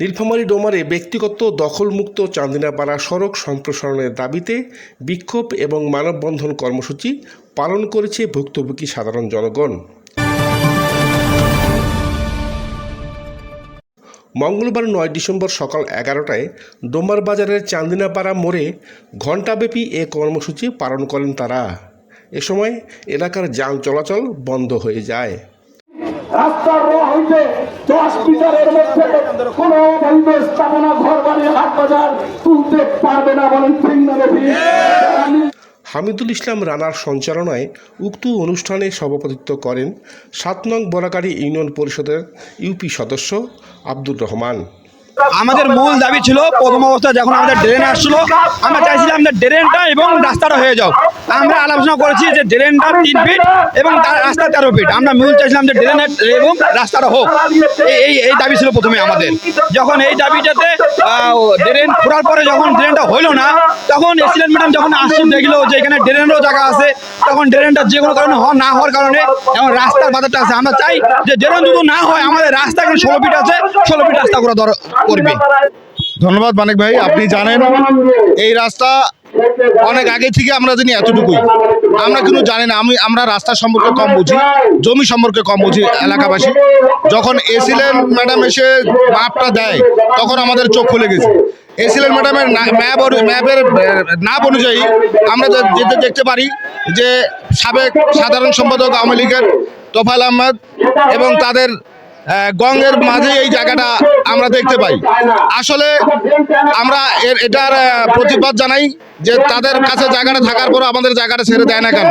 নীলফামারী ডোমারে ব্যক্তিগত দখলমুক্ত চান্দিনাপাড়া সড়ক সম্প্রসারণের দাবিতে বিক্ষোভ এবং মানববন্ধন কর্মসূচি পালন করেছে ভুক্তভোগী সাধারণ জনগণ। মঙ্গলবার নয় ডিসেম্বর সকাল এগারোটায় ডোমার বাজারের চান্দিনাপাড়া মোড়ে ঘণ্টাব্যাপী এ কর্মসূচি পালন করেন তারা। এ সময় এলাকার যান চলাচল বন্ধ হয়ে যায়। রাস্তার রো হইতে দশ মিটারের মধ্যে কোন অবৈধ স্থাপনা ঘর বাড়ি হাট বাজার তুলতে পারবে না বলেন ঠিক হামিদুল ইসলাম রানার সঞ্চালনায় উক্ত অনুষ্ঠানে সভাপতিত্ব করেন সাত নং বরাকারী ইউনিয়ন পরিষদের ইউপি সদস্য আব্দুর রহমান। আমাদের মূল দাবি ছিল, প্রথম অবস্থায় যখন আমাদের ড্রেন আসছিল, আমরা চাইছিলাম যে ড্রেনটা এবং রাস্তাটা হয়ে যাও আমরা আলোচনা করেছি যে ড্রেনটা তিন ফিট এবং তার রাস্তা তেরো ফিট। আমরা মূল চাইছিলাম যে ড্রেন এবং রাস্তাটা হোক। এই- এই দাবি ছিল প্রথমে আমাদের। যখন এই দাবিটাতে ড্রেন খোঁড়ার পরে যখন ড্রেনটা হইল না, তখন এসিলেন্ট ম্যাডাম যখন আসছে, দেখল যে এখানে ড্রেনেরও জায়গা আছে, তখন ড্রেনটা যে কোনো কারণে না হওয়ার কারণে এখন রাস্তার বাজারটা আছে। আমরা চাই যে ড্রেন যদি না হয়, আমাদের রাস্তা এখানে ষোলো ফিট আছে, ষোলো ফিট রাস্তা করা দর- করবে ধন্যবাদ মানিক ভাই, আপনি জানেন এই রাস্তা অনেক আগে থেকে আমরা জানি এতটুকুই। আমরা কিন্তু জানি না, আমি আমরা রাস্তা সম্পর্কে কম বুঝি, জমি সম্পর্কে কম বুঝি এলাকাবাসী। যখন এসিলেন ম্যাডাম এসে মাপটা দেয়, তখন আমাদের চোখ খুলে গেছে। এসিলেন ম্যাডামের ম্যাপ ম্যাপের নাম অনুযায়ী আমরা যেতে দেখতে পারি যে সাবেক সাধারণ সম্পাদক আওয়ামী লীগের তোফাল আহমেদ এবং তাদের গঙ্গের মাঝে এই জায়গাটা আমরা দেখতে পাই। আসলে আমরা এটার প্রতিবাদ জানাই যে তাদের কাছে জায়গাটা থাকার পরও আমাদের জায়গাটা ছেড়ে দেয় না কেন।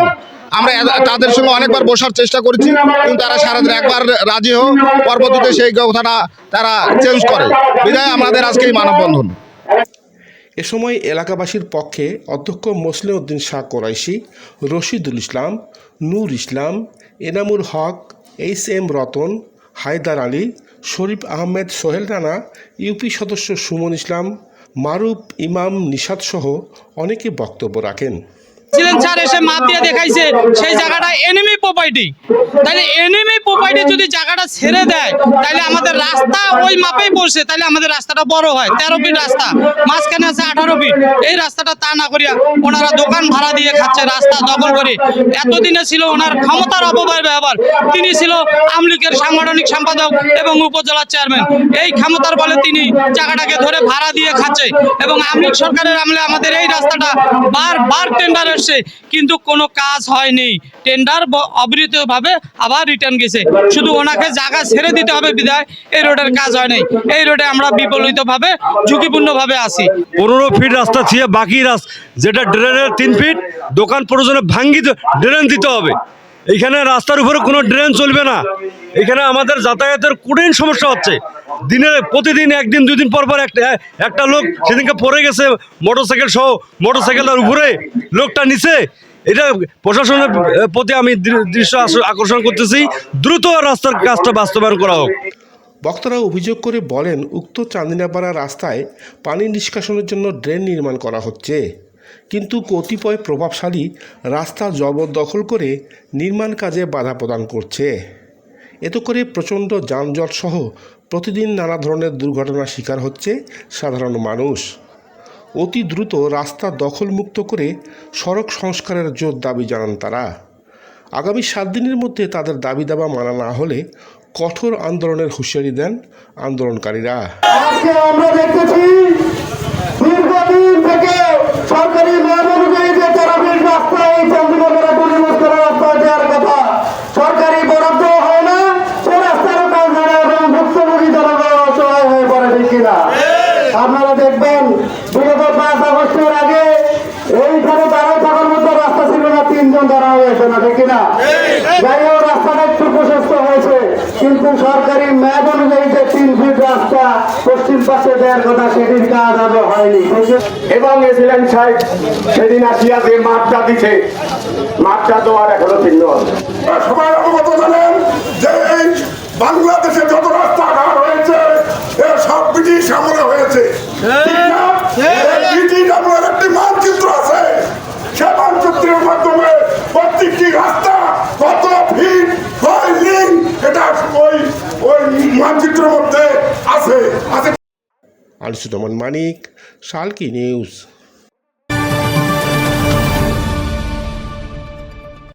আমরা তাদের সঙ্গে অনেকবার বসার চেষ্টা করেছি, কিন্তু তারা সারাদিন একবার রাজি হোক পরবর্তীতে সেই কথাটা তারা চেঞ্জ করে। বিধায় আমাদের আজকে এই মানববন্ধন। এ সময় এলাকাবাসীর পক্ষে অধ্যক্ষ Mosleh Uddin Shah Quraishi, Rashidul Islam, Nur Islam, Enamul Haque, H M Ratan Haider Ali, Sharif Ahmed, Sohel Rana, UP সদস্য সুমন ইসলাম, মারুফ ইমাম নিষাদসহ অনেকে বক্তব্য রাখেন। ছিলেন স্যার, এসে মাপ দিয়ে দেখাইছে, সেই জায়গাটা এনিমি প্রপার্টি তাহলে এনিমি প্রপার্টি যদি জায়গাটা ছেড়ে দেয়, তাহলে আমাদের রাস্তা ওই মাপেই পড়ছে, তাহলে আমাদের রাস্তাটা বড় হয়, তেরো ফিট রাস্তা, মাঝখানে আছে আঠারো ফিট এই রাস্তাটা তা না করিয়া ওনারা দোকান ভাড়া দিয়ে খাচ্ছে, রাস্তা দখল করে। এতদিনে ছিল ওনার ক্ষমতার অপব্যয় ব্যবহার। তিনি ছিল আমলিকের সাংগঠনিক সম্পাদক এবং উপজেলা চেয়ারম্যান এই ক্ষমতার বলে তিনি জায়গাটাকে ধরে ভাড়া দিয়ে খাচ্ছে এবং আমলিক সরকারের আমলে আমাদের এই রাস্তাটা বার বার টেন্ডার এসছে কিন্তু কোনো কাজ হয়নি। টেন্ডার অবিরতভাবে আবার রিটার্ন গেছে। শুধু ওনাকে জায়গা ছেড়ে দিতে হবে বিদায় এই রোডের কাজ হয় নাই এই রোডে আমরা বিপরীতভাবে, ঝুঁকিপূর্ণভাবে আছি। পনেরো ফিট রাস্তা ছিঁড়ে বাকি রাস্তা যেটা ড্রেনের তিন ফিট দোকান প্রয়োজনে ভাঙ্গি ড্রেন দিতে হবে। এইখানে রাস্তার উপরে কোনো ড্রেন চলবে না। এখানে আমাদের যাতায়াতের কঠিন সমস্যা হচ্ছে। দিনে, প্রতিদিন একদিন দুই দিন পর পর একটা একটা লোক সেদিনকে পড়ে গেছে মোটরসাইকেল সহ মোটরসাইকেলের উপরে লোকটা নিচে এটা প্রশাসনের প্রতি আমি দৃশ্য আকর্ষণ করতেছি, দ্রুত রাস্তার কাজটা বাস্তবায়ন করা হোক। বক্তারা অভিযোগ করে বলেন, উক্ত চান্দিনাপাড়া রাস্তায় পানি নিষ্কাশনের জন্য ড্রেন নির্মাণ করা হচ্ছে। কিন্তু কতিপয় প্রভাবশালী রাস্তা জবরদখল করে নির্মাণ কাজে বাধা প্রদান করছে। এতে করে প্রচণ্ড যানজট সহ প্রতিদিন নানা ধরনের দুর্ঘটনার শিকার হচ্ছে সাধারণ মানুষ। অতি দ্রুত রাস্তা দখলমুক্ত করে সড়ক সংস্কারের জোর দাবি জানান তারা। আগামী সাত দিনের মধ্যে তাদের দাবি দাবা মানা না হলে কঠোর আন্দোলনের হুঁশিয়ারি দেন আন্দোলনকারীরা আজকে আমরা দেখতেছি দীর্ঘদিন থেকে সরকারি নিয়ম অনুযায়ী যে তেরাবির রাস্তা এই চন্দ্রনগরে পরিবেশ করা রাস্তা দেওয়ার কথা সরকারি বরাদ্দ হয় না সে রাস্তারও কাজ হয় না এবং ভুক্তভোগী জনগণ অসহায় হয়ে পড়ে ঠিক কিনা আপনারা দেখবেন বিগত পাঁচ আগস্টের আগে এইখানে দাঁড়ায় থাকার মতো রাস্তা ছিল না তিনজন দাঁড়া হয়েছে না ঠিক কিনা? যাই হোক রাস্তাটা একটু প্রশস্ত হয়েছে। কিন্তু সরকারি ম্যাপ অনুযায়ী যে তিন ফিট রাস্তা পশ্চিম পাশে দেওয়ার কথা সেদিন কাজ আজও হয়নি এবং এসিলেন সাহেব সেদিন আসিয়া যে মাপটা দিছে মাপটা দেওয়ার এখনও চিহ্ন সবাই আছে আছে। আলসু দমন মানিক সালকি নিউজ।